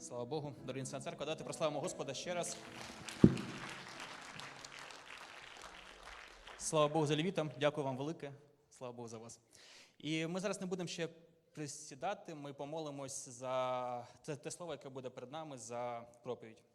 Слава Богу, дорогі на церква, давайте прославимо Господа ще раз. Слава Богу за лівітам, дякую вам велике. Слава Богу за вас. І ми зараз не будемо ще присідати, ми помолимось за те, те слово, яке буде перед нами за проповідь.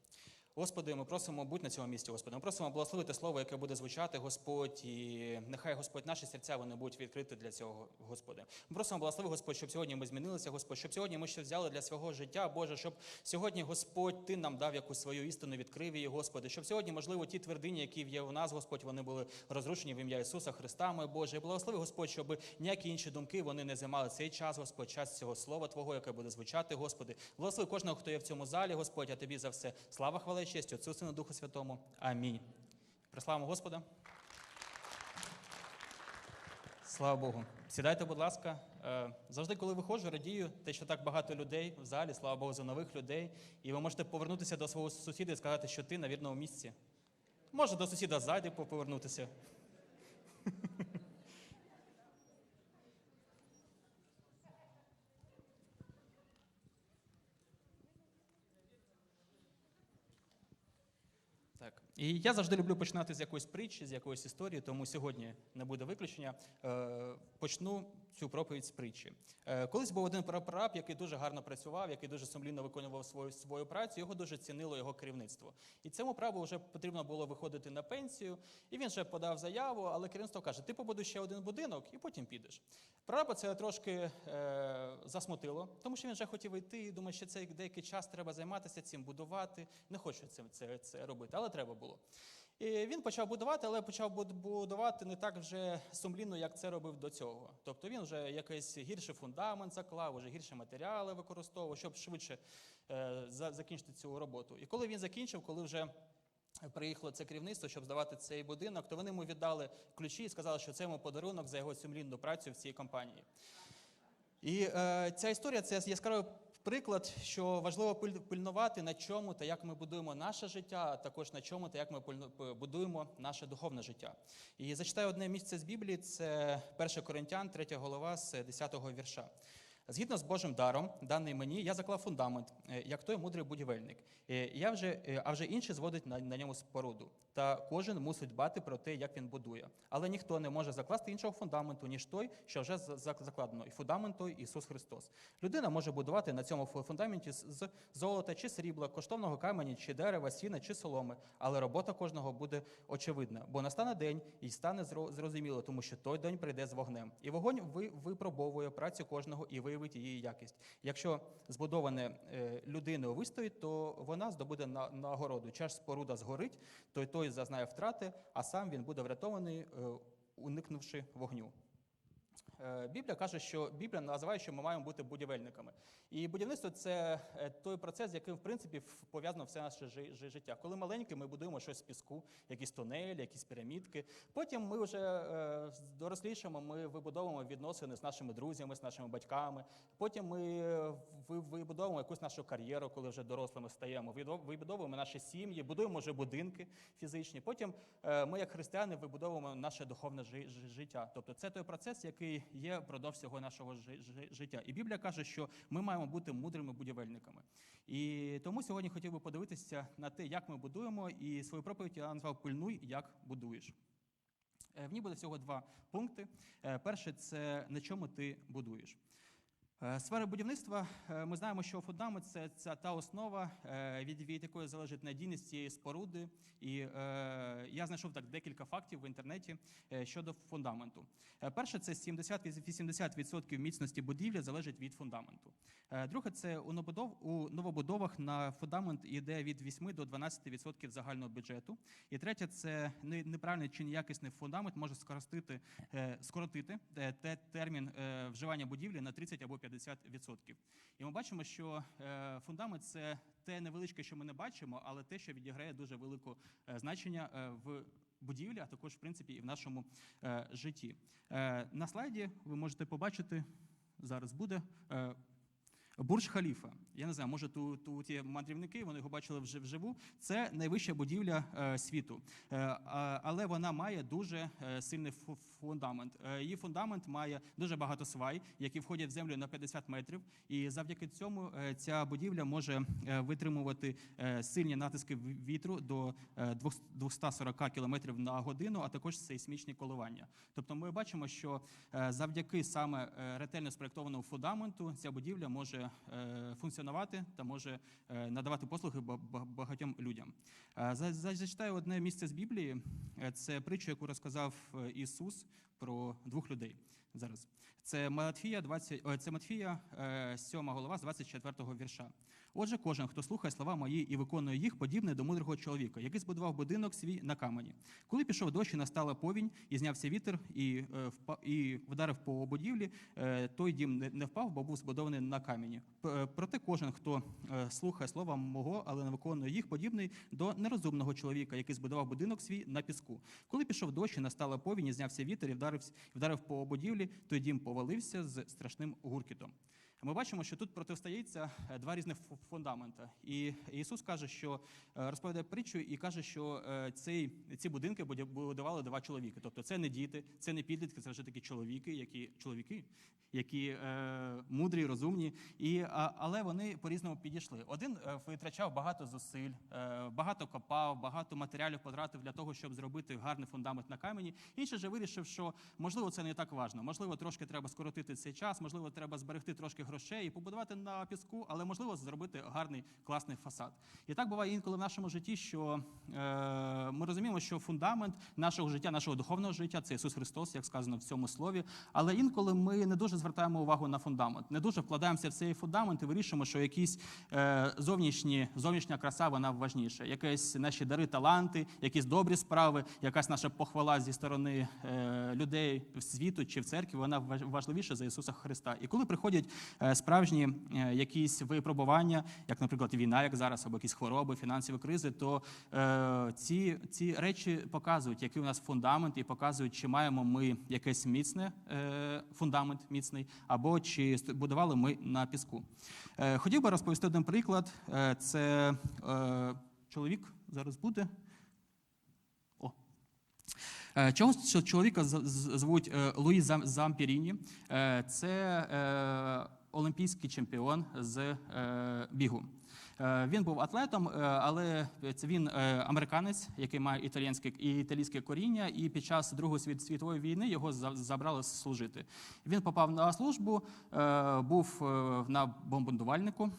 Господи, ми просимо будь на цьому місці, Господи. Ми просимо благословити слово, яке буде звучати, Господь, і нехай Господь наші серця вони будуть відкриті для цього, Господи. Ми просимо благослови, Господь, щоб сьогодні ми змінилися, Господь, щоб сьогодні ми щось взяли для свого життя, Боже, щоб сьогодні, Господь, Ти нам дав якусь свою істину, відкрив її, Господи, щоб сьогодні, можливо, ті твердині, які є у нас, Господь, вони були розрушені в ім'я Ісуса Христа, моє Боже. І благослови, Господь, щоб ніякі інші думки вони не займали цей час, Господь, час цього слова Твого, яке буде звучати, Господи. Благослови кожного, хто є в цьому залі, Господь, а тобі за все. Слава, хвала і честь, Отцю, Сину, Духу Святому. Амінь. Прославимо Господа. Слава Богу. Сідайте, будь ласка. Е, Завжди, коли виходжу, радію, те, що так багато людей в залі, слава Богу, за нових людей. І ви можете повернутися до свого сусіда і сказати, що ти на вірному місці. Може до сусіда ззаді повернутися. Так. І я завжди люблю починати з якоїсь притчі, з якоїсь історії, тому сьогодні не буде виключення. Е, почну цю проповідь з притчі. Е, колись був один прораб, який дуже гарно працював, який дуже сумлінно виконував свою, свою працю, його дуже цінило його керівництво. І цьому праву вже потрібно було виходити на пенсію, і він вже подав заяву, але керівництво каже: ти побудуєш ще один будинок і потім підеш. Прораба це трошки е, засмутило, тому що він вже хотів йти і думає, що цей деякий час треба займатися цим, будувати. Не хочу це, це, це робити, але треба було. І він почав будувати, але почав будувати не так вже сумлінно, як це робив до цього. Тобто він вже якийсь гірший фундамент заклав, вже гірші матеріали використовував, щоб швидше е, за- закінчити цю роботу. І коли він закінчив, коли вже приїхало це керівництво, щоб здавати цей будинок, то вони йому віддали ключі і сказали, що це йому подарунок за його сумлінну працю в цій компанії. І е, ця історія це яскравий приклад, що важливо пиль- пильнувати на чому та як ми будуємо наше життя, а також на чому та як ми будуємо наше духовне життя. І зачитаю одне місце з Біблії, це 1 Коринтян, 3 голова з 10 вірша. Згідно з Божим даром, даний мені, я заклав фундамент, е, як той мудрий будівельник. Е, Я вже, е, а вже інші зводять на, на ньому споруду. Та кожен мусить дбати про те, як він будує. Але ніхто не може закласти іншого фундаменту, ніж той, що вже за- за- закладено. І фундамент той Ісус Христос. Людина може будувати на цьому фундаменті з золота чи срібла, коштовного камені, чи дерева, сіна, чи соломи. Але робота кожного буде очевидна, бо настане день і стане зрозуміло, тому що той день прийде з вогнем. І вогонь ви- випробовує працю кожного і виявить її якість. Якщо збудоване е, людиною вистоїть, то вона здобуде на- нагороду. Час споруда згорить, то той зазнає втрати, а сам він буде врятований, е, уникнувши вогню. Е, Біблія каже, що Біблія називає, що ми маємо бути будівельниками. І будівництво це е, той процес, з яким в принципі пов'язано все наше жи- жи- життя. Коли маленькі, ми будуємо щось з піску, якісь тунелі, якісь пірамідки. Потім ми вже е, дорослішимо, ми вибудовуємо відносини з нашими друзями, з нашими батьками. Потім ми ви- вибудовуємо якусь нашу кар'єру, коли вже дорослими стаємо. Вибудовуємо наші сім'ї, будуємо вже будинки фізичні. Потім ми, як християни, вибудовуємо наше духовне жи- жи- життя. Тобто це той процес, який є впродовж всього нашого жи- жи- життя. І Біблія каже, що ми маємо бути мудрими будівельниками. І тому сьогодні хотів би подивитися на те, як ми будуємо, і свою проповідь я назвав Пильнуй, як будуєш. Е, В ній буде всього два пункти. Е, Перше це на чому ти будуєш. Е, Сфера будівництва е, ми знаємо, що фундамент це, це та основа, е, від, якої залежить надійність цієї споруди. І е, я знайшов так декілька фактів в інтернеті щодо фундаменту. Перше, це 70-80% міцності будівлі залежить від фундаменту. Друге, це у новобудов у новобудовах на фундамент йде від 8 до 12% загального бюджету. І третє, це неправильний чи неякісний фундамент може скоротити, скоротити те- термін вживання будівлі на 30 або 50%. І ми бачимо, що е, фундамент це те невеличке, що ми не бачимо, але те, що відіграє дуже велике значення е, в будівлі, а також в принципі і в нашому е, житті. Е, На слайді ви можете побачити зараз буде. е, Бурдж Халіфа. Я не знаю, може ту, ту ті мандрівники вони його бачили вже вживу. Це найвища будівля е, світу, е, але вона має дуже е, сильний фундамент. Е, її фундамент має дуже багато свай, які входять в землю на 50 метрів. І завдяки цьому е, ця будівля може е, витримувати сильні натиски вітру до е, 200 240 км на годину, а також сейсмічні коливання. Тобто, ми бачимо, що завдяки саме ретельно спроєктованому фундаменту ця будівля може функціонувати та може надавати послуги ба- ба- багатьом людям. За- за- Зачитаю одне місце з Біблії. Це притча, яку розказав Ісус про двох людей. Зараз це Матфія 20, це Матфія, е, 7 голова з 24 вірша. Отже, кожен, хто слухає слова мої і виконує їх, подібний до мудрого чоловіка, який збудував будинок свій на камені. Коли пішов дощ, і настала повінь, і знявся вітер, і, е, і вдарив по будівлі, е, той дім не- впав, бо був збудований на камені. Е, Проте кожен, хто е, слухає слова мого, але не виконує їх, подібний до нерозумного чоловіка, який збудував будинок свій на піску. Коли пішов дощ, і настала повінь, і знявся вітер, і вдарив, вдарив по будівлі, той дім повалився з страшним гуркітом. Ми бачимо, що тут протистоїться е, два різних фу- фундамента. І Ісус каже, що е, розповідає притчу і каже, що е, цей, ці будинки будували два чоловіки. Тобто це не діти, це не підлітки, це вже такі чоловіки, які чоловіки, які е, мудрі, розумні, і, а, але вони по-різному підійшли. Один витрачав багато зусиль, е, багато копав, багато матеріалів потратив для того, щоб зробити гарний фундамент на камені. Інший же вирішив, що можливо це не так важно. Можливо, трошки треба скоротити цей час, можливо, треба зберегти трошки грошей і побудувати на піску, але можливо зробити гарний класний фасад. І так буває інколи в нашому житті, що е, ми розуміємо, що фундамент нашого життя, нашого духовного життя це Ісус Христос, як сказано в цьому слові. Але інколи ми не дуже звертаємо увагу на фундамент, не дуже вкладаємося в цей фундамент і вирішуємо, що якісь е, зовнішні, зовнішня краса вона важніша. Якісь наші дари, таланти, якісь добрі справи, якась наша похвала зі сторони е, людей світу чи в церкві, вона важ- важливіша за Ісуса Христа. І коли приходять е, справжні е, якісь випробування, як, наприклад, війна, як зараз, або якісь хвороби, фінансові кризи, то е, ці, ці речі показують, який у нас фундамент, і показують, чи маємо ми якийсь міцне е, фундамент міцний, або чи будували ми на піску. Е, хотів би розповісти один приклад. Е, це е, чоловік зараз буде. Е, чоловіка звуть е, Луї Зампіріні. Е, Це е, олімпійський чемпіон з е, бігу. Е, Він був атлетом, е, але він е, американець, який має італійське і італійське коріння, і під час Другої світ- світової війни його за- забрали служити. Він попав на службу, був на бомбардувальнику,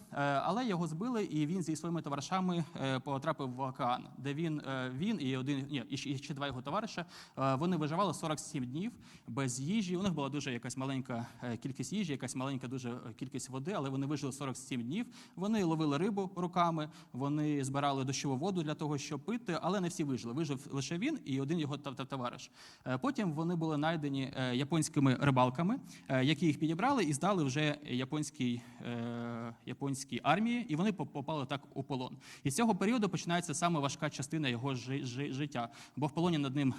але його збили, і він зі своїми товаришами потрапив в океан, де він, він і один ні, і ще- два його товариша. Вони виживали 47 днів без їжі. У них була дуже якась маленька кількість їжі, якась маленька дуже кількість води, але вони вижили 47 днів. Вони ловили рибу руками, вони збирали дощову воду для того, щоб пити, але не всі вижили. Вижив лише він і один його товариш. Е, Потім вони були знайдені е, японськими рибалками, е, які їх підібрали і здали вже японській, японській армії, і вони поп- попали так у полон. І з цього періоду починається саме важка частина його жи- життя, бо в полоні над ним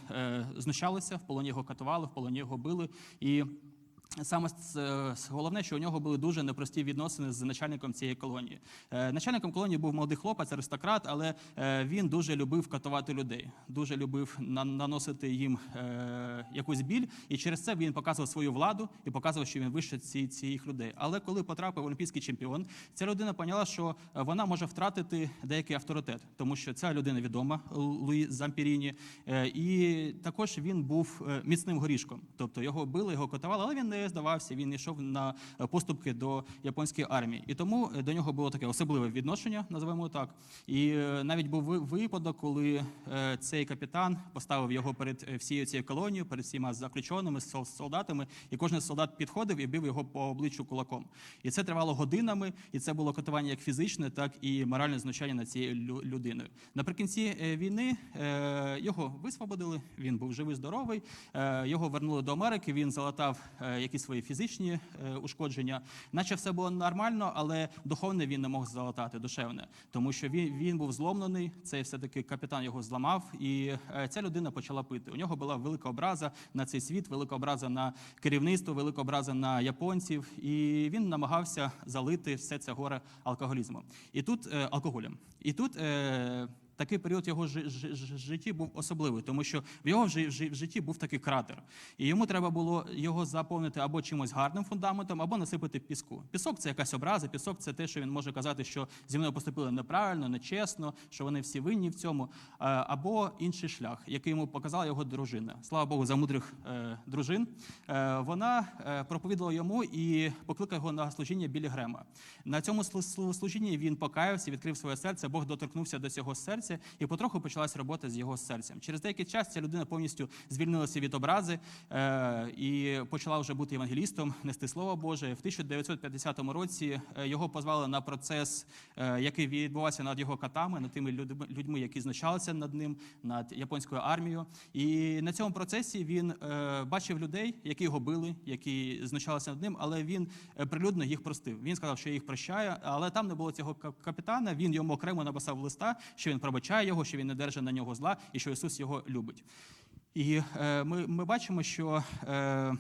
знущалися, в полоні його катували, в полоні його били. І Саме з- головне, що у нього були дуже непрості відносини з начальником цієї колонії. Е, Начальником колонії був молодий хлопець, аристократ, але е, він дуже любив катувати людей, дуже любив наносити їм е, якусь біль, і через це він показував свою владу і показував, що він вище ці, цих людей. Але коли потрапив олімпійський чемпіон, ця людина поняла, що е, вона може втратити деякий авторитет, тому що ця людина відома Луї Зампіріні, е, і також він був е, міцним горішком. Тобто його били, його катували, але він не здавався. Він йшов на е, поступки до японської армії. І тому е, до нього було таке особливе відношення, називаємо так. І е, навіть був випадок, коли цей капітан поставив його перед всією цією колонією, перед всіма заключеними солдатами, і кожен солдат підходив і бив його по обличчю кулаком. І це тривало годинами, і це було катування як фізичне, так і моральне знущання над цією лю- людиною. Наприкінці війни його висвободили. Він був живий, здоровий. Його вернули до Америки. Він залатав якісь свої фізичні е, ушкодження, наче все було нормально, але духовне він не мог залатати, душевне, тому що він, він був зломлений. Цей все-таки капітан його зламав, і е, ця людина почала пити. У нього була велика образа на цей світ, велика образа на керівництво, велика образа на японців, і він намагався залити все це горе алкоголізмом. І тут е, алкоголем. І тут. Такий період його жи- житті був особливий, тому що в його житті був такий кратер, і йому треба було його заповнити або чимось гарним фундаментом, або насипати піску. Пісок це якась образа, пісок це те, що він може казати, що зі мною поступили неправильно, нечесно, що вони всі винні в цьому, е, або інший шлях, який йому показала його дружина. Слава Богу, за мудрих е, дружин. Е, вона проповідала йому і покликала його на служіння біля Грема. На цьому слу- слу- служінні він покаявся, відкрив своє серце. Бог доторкнувся до цього серця, і потроху почалась робота з його серцем. Через деякий час ця людина повністю звільнилася від образи е, і почала вже бути евангелістом, нести слово Боже. В 1950 році е, його позвали на процес, е, який відбувався над його катами, над тими людьми, людьми, які знущалися над ним, над японською армією. І на цьому процесі він е, бачив людей, які його били, які знущалися над ним, але він е, прилюдно їх простив. Він сказав, що їх прощає, але там не було цього капітана. Він йому окремо написав листа, що він пробачає його, що він не держить на нього зла і що Ісус його любить. І е, ми, ми бачимо, що е,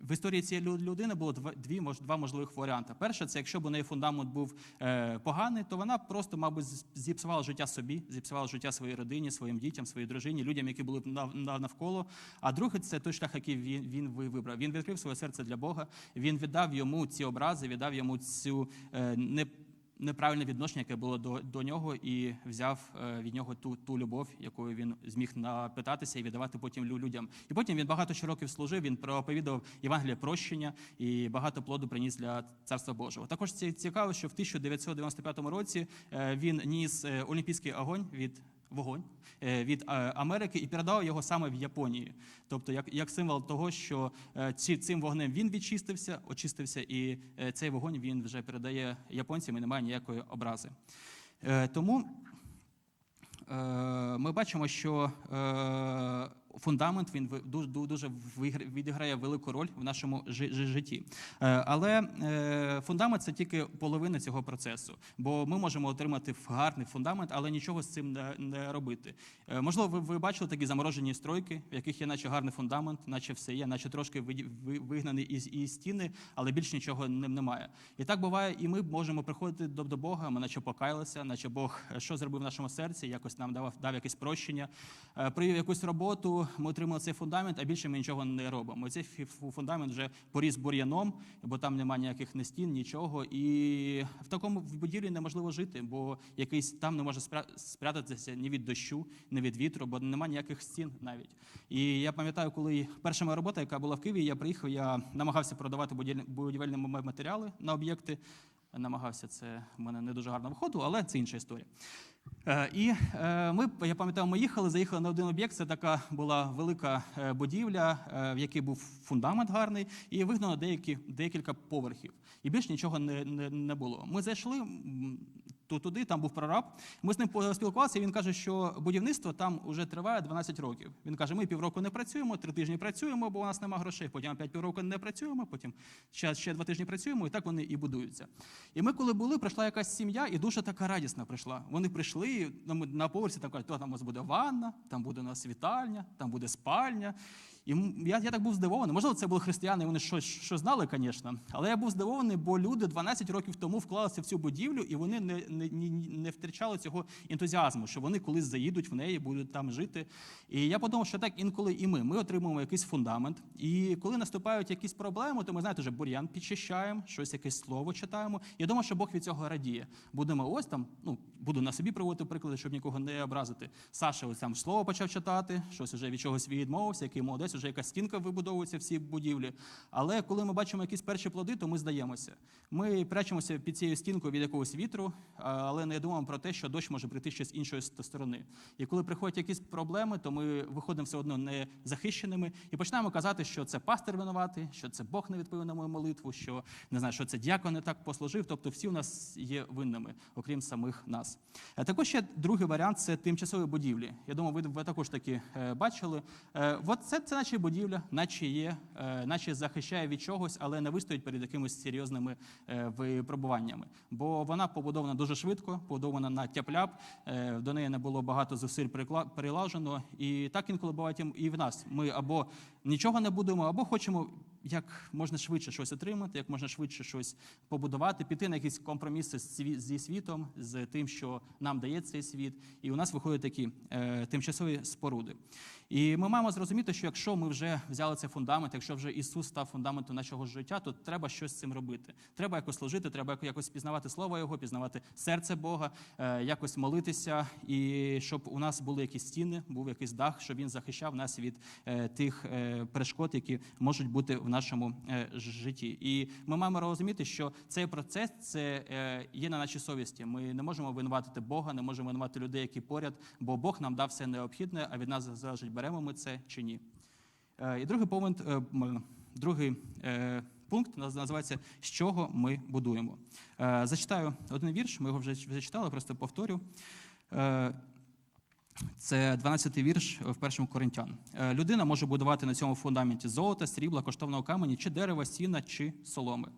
в історії цієї людини було два, дві, два можливих варіанти. Перше, це якщо б у неї фундамент був е, поганий, то вона просто, мабуть, зіпсувала життя собі, зіпсувала життя своїй родині, своїм дітям, своїй дружині, людям, які були нав- нав- навколо. А другий це той шлях, який він, він вибрав. Він відкрив своє серце для Бога. Він віддав йому ці образи, віддав йому цю е, не неправильне відношення, яке було до, до нього, і взяв е, від нього ту, ту любов, якою він зміг напитатися і віддавати потім лю- людям. І потім він багато ще років служив. Він проповідував Євангеліє прощення і багато плоду приніс для царства Божого. Також ці- цікаво, що в 1995 році е, він ніс е, олімпійський огонь від. Вогонь е, від е, Америки і передав його саме в Японії, тобто як, як символ того, що е, ці, цим вогнем він відчистився, очистився, і цей вогонь він вже передає японцям і немає ніякої образи. Тому ми бачимо, що фундамент він дуже, дуже відіграє велику роль в нашому жи- жи- житті. Е, Але е, фундамент це тільки половина цього процесу, бо ми можемо отримати гарний фундамент, але нічого з цим не, робити. Е, Можливо, ви, ви бачили такі заморожені стройки, в яких є наче гарний фундамент, наче все є, наче трошки виді- ви- вигнані із, із стіни, але більш нічого не- немає. І так буває, і ми можемо приходити до, до Бога, ми наче покаялися, наче Бог що зробив в нашому серці, якось нам дав, дав якесь прощення, привів якусь роботу, ми отримали цей фундамент, а більше ми нічого не робимо. Цей фундамент вже поріс бур'яном, бо там немає ніяких не стін, нічого. І в такому будівлі неможливо жити, бо якийсь там не може спрятатися ні від дощу, ні від вітру, бо немає ніяких стін навіть. І я пам'ятаю, коли перша моя робота, яка була в Києві, я приїхав, я намагався продавати будівельні матеріали на об'єкти. Намагався це в мене не дуже гарно виходило, але це інша історія. Е, І е, ми, я пам'ятаю, ми їхали, заїхали на один об'єкт. Це така була велика е, будівля, в якій був фундамент гарний, і вигнано деякі, декілька поверхів. І більш нічого не, не, не було. Ми зайшли ту- туди, там був прораб. Ми з ним поспілкувалися, і він каже, що будівництво там вже триває 12 років. Він каже: ми півроку не працюємо, три тижні працюємо, бо у нас немає грошей. Потім опять півроку не працюємо, потім ще, ще два тижні працюємо, і так вони і будуються. І ми, коли були, прийшла якась сім'я, і дуже така радісна прийшла. Вони прийшли на поверсі, там кажуть, «То там у нас буде ванна, там буде у нас вітальня, там буде спальня. І я, я так був здивований. Можливо, це були християни, вони щось що знали, звісно. Але я був здивований, бо люди 12 років тому вклалися в цю будівлю, і вони не, не, не, втрачали цього ентузіазму, що вони колись заїдуть в неї, будуть там жити. І я подумав, що так інколи і ми. Ми отримуємо якийсь фундамент. І коли наступають якісь проблеми, то ми знаєте, вже бур'ян підчищаємо, щось якесь слово читаємо. Я думаю, що Бог від цього радіє. Будемо ось там, ну буду на собі приводити приклади, щоб нікого не образити. Саша ось там слово почав читати, щось вже від чогось відмовився, який молодець, вже якась стінка вибудовується в цій будівлі. Але коли ми бачимо якісь перші плоди, то ми здаємося. Ми прячемося під цією стінкою від якогось вітру, але не думаємо про те, що дощ може прийти ще з іншої сторони. І коли приходять якісь проблеми, то ми виходимо все одно не захищеними і починаємо казати, що це пастир винуватий, що це Бог не відповів на мою молитву, що не знаю, що це дякон не так послужив. Тобто всі у нас є винними, окрім самих нас. Е, Також ще другий варіант це тимчасові будівлі. Я думаю, ви, також такі е, бачили. Е, От це, це наче будівля, наче є, е, наче захищає від чогось, але не вистоїть перед якимись серйозними е, випробуваннями. Бо вона побудована дуже швидко, побудована на тяп-ляп, е, до неї не було багато зусиль прилажено. І так інколи буває і в нас. Ми або нічого не будемо, або хочемо як можна швидше щось отримати, як можна швидше щось побудувати, піти на якісь компроміси зі світом, з тим, що нам дає цей світ. І у нас виходять такі е, тимчасові споруди. І ми маємо зрозуміти, що якщо ми вже взяли цей фундамент, якщо вже Ісус став фундаментом нашого життя, то треба щось з цим робити. Треба якось служити, треба якось пізнавати слово Його, пізнавати серце Бога, е, якось молитися, і щоб у нас були якісь стіни, був якийсь дах, щоб він захищав нас від е, тих е, перешкод, які можуть бути в нашому е, житті. І ми маємо розуміти, що цей процес це е, є на нашій совісті. Ми не можемо винуватити Бога, не можемо винувати людей, які поряд, бо Бог нам дав все необхідне, а від нас залежить, беремо ми це чи ні. Е, І другий момент, другий пункт називається З чого ми будуємо. Зачитаю один вірш, ми його вже вже читали, просто повторю. Це 12-й вірш в першому Коринтян. Е, Людина може будувати на цьому фундаменті золота, срібла, коштовного камені, чи дерева, сіна, чи соломи.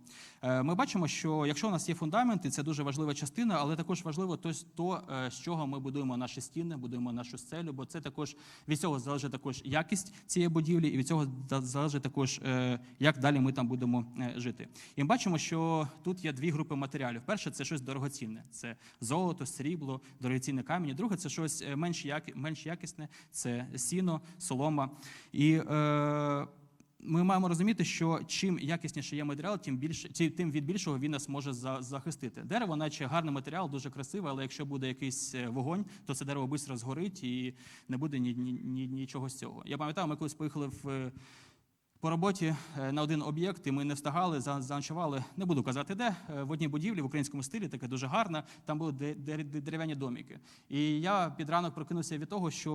Е, Ми бачимо, що якщо у нас є фундамент, і це дуже важлива частина, але також важливо то, е, з чого ми будуємо наші стіни, будуємо нашу стелю, бо це також від цього залежить також якість цієї будівлі, і від цього залежить також, як далі ми там будемо жити. І ми бачимо, що тут є дві групи матеріалів. Перше це щось дорогоцінне, це золото, срібло, дорогоцінні камені. Друге це щось менш, менш якісне, це сіно, солома. І е, ми маємо розуміти, що чим якісніше є матеріал, тим більше тим від більшого він нас може захистити. Дерево, наче гарний матеріал, дуже красиве, але якщо буде якийсь е, вогонь, то це дерево швидко згорить і не буде ні, ні, ні, нічого з цього. Я пам'ятаю, ми колись поїхали в. По роботі е, на один об'єкт, і ми не встигали, за- заночували, не буду казати де, е, в одній будівлі в українському стилі, таке дуже гарна, там були де- де- де- дерев'яні доміки. І я під ранок прокинувся від того, що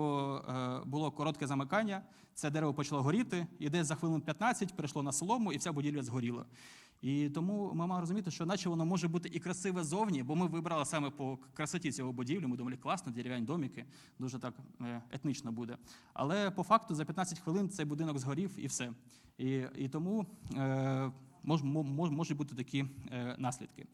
е, було коротке замикання, це дерево почало горіти, і десь за хвилин 15 перейшло на солому, і вся будівля згоріла. І тому ми маємо розуміти, що наче воно може бути і красиве зовні, бо ми вибрали саме по красоті цього будівлі. Ми думали, класно, дерев'яні доміки, дуже так етнично етнічно буде. Але по факту за 15 хвилин цей будинок згорів і все. І, і тому е, мож, мож, можуть бути такі е, наслідки.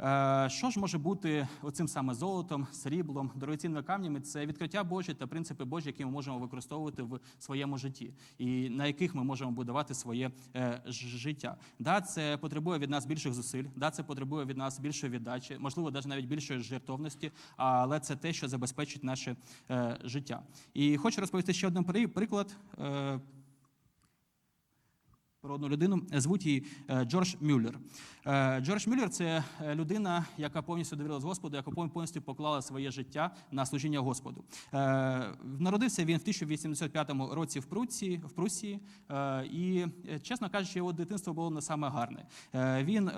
Е, що ж може бути оцим саме золотом, сріблом, дорогоцінними камнями? Це відкриття Божі та принципи Божі, які ми можемо використовувати в своєму житті, і на яких ми можемо будувати своє е, життя. Да, це потребує від нас більших зусиль, да, це потребує від нас більшої віддачі, можливо, навіть більшої жертовності, але це те, що забезпечить наше е, життя. І хочу розповісти ще один приклад. Е, про одну людину звуть її е, Джордж Мюллер. Е, Джордж Мюллер – це е, людина, яка повністю довірилась Господу, яка пов- повністю поклала своє життя на служіння Господу. Е, Народився він в 1085 році в Прусії, в Прусії е, і, е, чесно кажучи, його дитинство було не саме гарне. Е, Він е,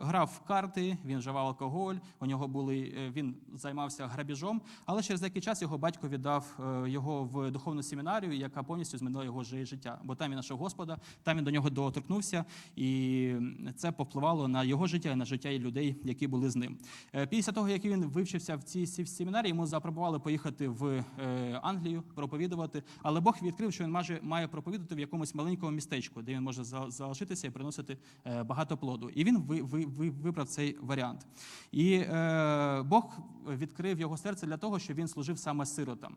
грав в карти, він вживав алкоголь, у нього були, е, він займався грабіжом, але через деякий час його батько віддав е, його в духовну семінарію, яка повністю змінила його життя. Бо там він знайшов Господа, там він до нього доторкнувся, і це повпливало на його життя і на життя і людей, які були з ним. Е, Після того, як він вивчився в цій семінарії, йому запропонували поїхати в е, Англію проповідувати. Але Бог відкрив, що він має, має проповідати в якомусь маленькому містечку, де він може за- залишитися і приносити е, багато плоду. І він ви, ви, ви, вибрав цей варіант. І Бог відкрив його серце для того, щоб він служив саме сиротам.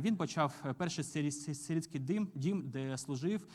Він почав перший сирі- сирітський дим, дім, де служив,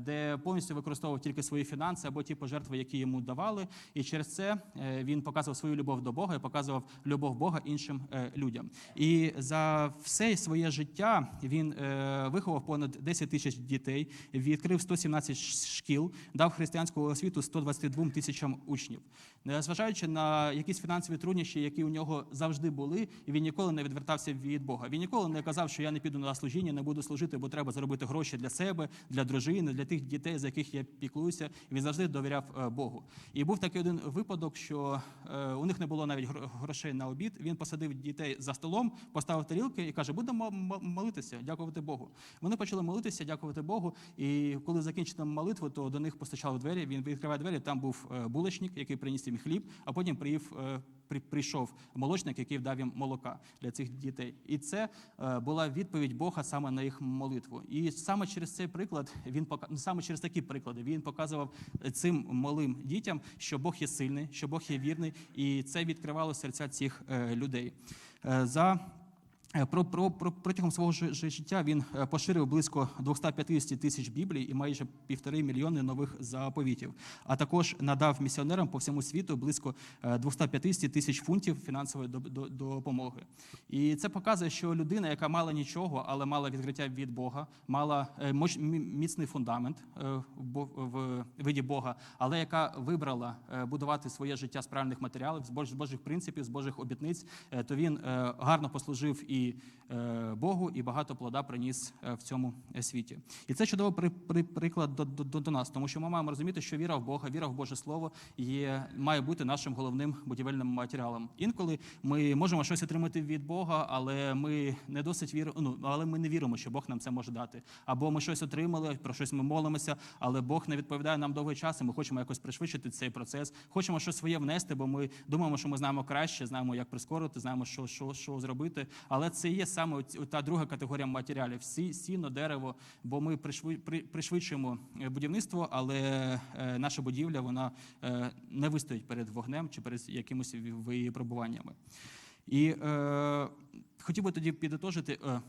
де повністю використовував тільки свої фінанси або ті пожертви, які йому давали. І через це е, він показував свою любов до Бога і показував любов Бога іншим е, людям. І за все своє життя він е, виховав понад 10 тисяч дітей, відкрив 117 ш- шкіл, дав християнську освіту 122 тисячам учнів. Незважаючи на якісь фінансові труднощі, які у нього завжди були, і він ніколи не відвертався від Бога. Він ніколи не казав, що я не піду на служіння, не буду служити, бо треба заробити гроші для себе, для дружини, для тих дітей, за яких я піклуюся. Він завжди довіряв е, Богу. І був такий один випадок, що е, у них не було навіть грошей на обід. Він посадив дітей за столом, поставив тарілки і каже: будемо молитися, дякувати Богу. Вони почали молитися, дякувати Богу. І коли закінчили молитву, то до них постачали двері. Він відкриває двері. Там був е, булочник, який приніс їм хліб, а потім привів, е, при- прийшов молочник, який дав їм молока для цих дітей. І це е, була відповідь Бога саме на їх молитву. І саме через цей приклад він ну, саме через такі приклади він показував цим малим дітям, що Бог є сильний, що Бог є вірний, і це відкривало серця цих е, людей. Е, За Про, про, про протягом свого жи- жи- життя він е, поширив близько 250 тисяч біблій і майже півтори мільйони нових заповітів. А також надав місіонерам по всьому світу близько е, 250 тисяч фунтів фінансової до- до- допомоги. І це показує, що людина, яка мала нічого, але мала відкриття від Бога, мала е, міцний фундамент е, в виді Бога, але яка вибрала е, будувати своє життя з правильних матеріалів, з Бож- Божих принципів, з Божих обітниць, е, то він е, гарно послужив і е, Богу, і багато плода приніс е, в цьому е, світі. І це чудовий при, при, приклад до, до, до нас, тому що ми маємо розуміти, що віра в Бога, віра в Боже Слово є, має бути нашим головним будівельним матеріалом. Інколи ми можемо щось отримати від Бога, але ми не досить віримо, ну, але ми не віримо, що Бог нам це може дати. Або ми щось отримали, про щось ми молимося, але Бог не відповідає нам довгий час, і ми хочемо якось пришвидшити цей процес. Хочемо щось своє внести, бо ми думаємо, що ми знаємо краще, знаємо, як прискорити, знаємо, що, що, що зробити. Але це є саме та друга категорія матеріалів: Сі, сіно, дерево, бо ми пришви- пришвидшуємо е, будівництво, але е, наша будівля вона е, не вистоїть перед вогнем чи перед якимось випробуваннями. І е, хотів би тоді підытожити.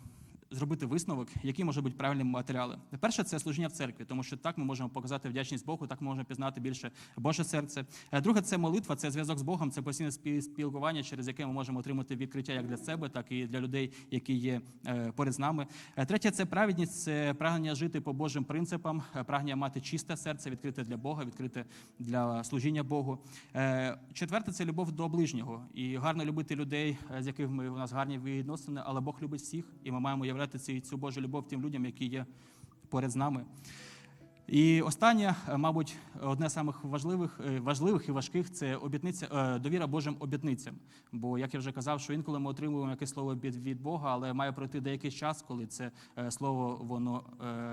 Зробити висновок, які можуть бути правильні матеріали. Перше це служіння в церкві, тому що так ми можемо показати вдячність Богу, так ми можемо пізнати більше Боже серце. Е, Друге це молитва, це зв'язок з Богом, це постійне спілкування, через яке ми можемо отримати відкриття як для себе, так і для людей, які є е, поряд з нами. Е, Третє це праведність, це прагнення жити по Божим принципам, прагнення мати чисте серце, відкрите для Бога, відкрите для служіння Богу. Четверте це любов до ближнього. І гарно любити людей, з якими у нас гарні відносини, але Бог любить всіх, і ми маємо являти ці- цю Божу любов тим людям, які є поряд з нами. І останнє, е, мабуть, одне з самих важливих, е, важливих і важких це обітниця, е, довіра Божим обітницям. Бо, як я вже казав, що інколи ми отримуємо якесь слово від, Бога, але має пройти деякий час, коли це слово воно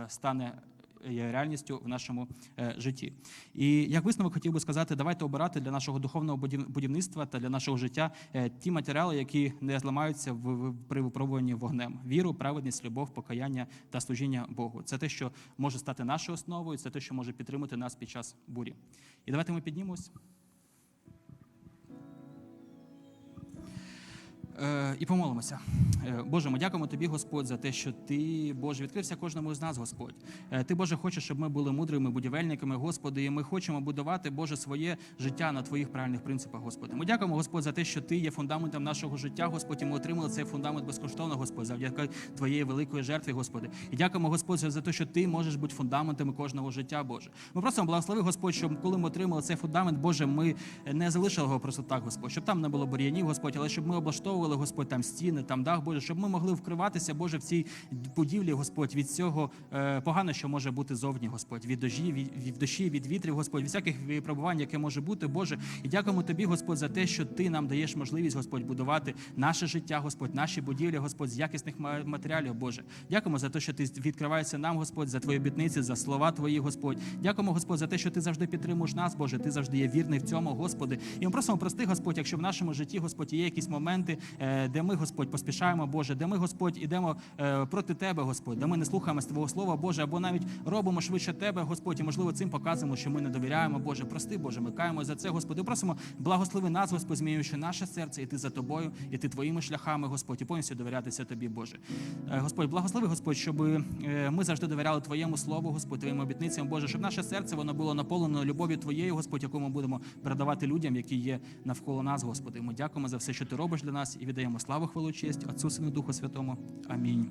стане реальністю в нашому е, житті. І як висновок хотів би сказати, давайте обирати для нашого духовного будівництва та для нашого життя е, ті матеріали, які не зламаються в, при випробуванні вогнем: віру, праведність, любов, покаяння та служіння Богу. Це те, що може стати нашою основою, це те, що може підтримати нас під час бурі. І давайте ми піднімемось. І помолимося. Е, Боже, ми дякуємо тобі, Господь, за те, що ти, Боже, відкрився кожному з нас, Господь. Е, Ти, Боже, хочеш, щоб ми були мудрими будівельниками, Господи, і ми хочемо будувати, Боже, своє життя на твоїх правильних принципах, Господи. Ми дякуємо, Господь, за те, що ти є фундаментом нашого життя, Господь, і ми отримали цей фундамент безкоштовно, Господь, завдяки твоєї великої жертви, Господи. І дякуємо, Господь, за те, що ти можеш бути фундаментами кожного життя, Боже. Ми просимо благослови, Господь, щоб коли ми отримали цей фундамент, Боже, ми не залишили його просто так, Господь, щоб там не було бур'янів, Господь, але щоб ми облаштовували, Господь, там стіни, там дах, Боже, щоб ми могли вкриватися, Боже, в цій будівлі, Господь, від цього е, поганого, що може бути зовні, Господь, від дожі, від, від дощі, від вітрів, Господь, від всяких випробувань, яке може бути, Боже. І дякуємо Тобі, Господь, за те, що Ти нам даєш можливість, Господь, будувати наше життя, Господь, наші будівлі, Господь, з якісних ма- матеріалів, Боже. Дякуємо за те, що Ти відкриваєшся нам, Господь, за Твої обітниці, за слова Твої, Господь. Дякуємо, Господь, за те, що Ти завжди підтримуєш нас, Боже. Ти завжди є вірний в цьому, Господи. І ми просимо прости, Господь, якщо в нашому житті, Господь, є якісь моменти, де ми, Господь, поспішаємо, Боже, де ми, Господь, ідемо е, проти Тебе, Господь, де ми не слухаємо Твого Слова, Боже, або навіть робимо швидше Тебе, Господь, і можливо цим показуємо, що ми не довіряємо, Боже. Прости, Боже, ми каємо за це, Господи. І Просимо, благослови нас, Господь, змінюючи наше серце, іти за Тобою, іти Твоїми шляхами, Господь, і повністю довірятися Тобі, Боже. Е, Господь, благослови, Господь, щоб е, ми завжди довіряли Твоєму Слову, Господь, Твоїм обітницям, Боже, щоб наше серце воно було наповнено любов'ю Твоєю, Господь, яку ми будемо передавати людям, які є навколо нас, Господи. Ми дякуємо за все, що Ти робиш для нас, і віддаємо славу, хвалу, честь Отцу, Сину, Духу Святому. Амінь.